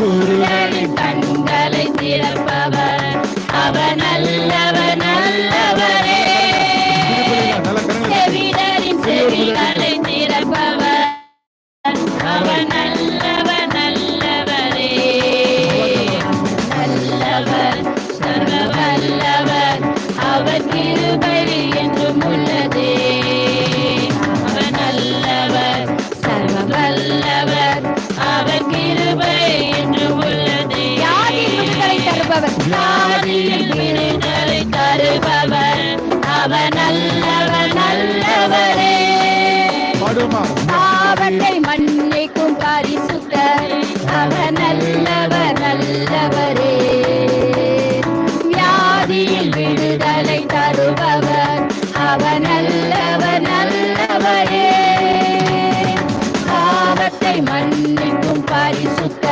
குருடரின் கண்களை தருபவர். விடுதலை தருபவர். அவர் நல்லவர் நல்லவரே. பாவத்தை மன்னிக்கும் பரிசுத்தர். அவர் நல்லவர் நல்லவரே. வியாதியில் விடுதலை தருபவர். அவர் நல்லவர் நல்லவரே. பாவத்தை மன்னிக்கும் பரிசுத்தர்.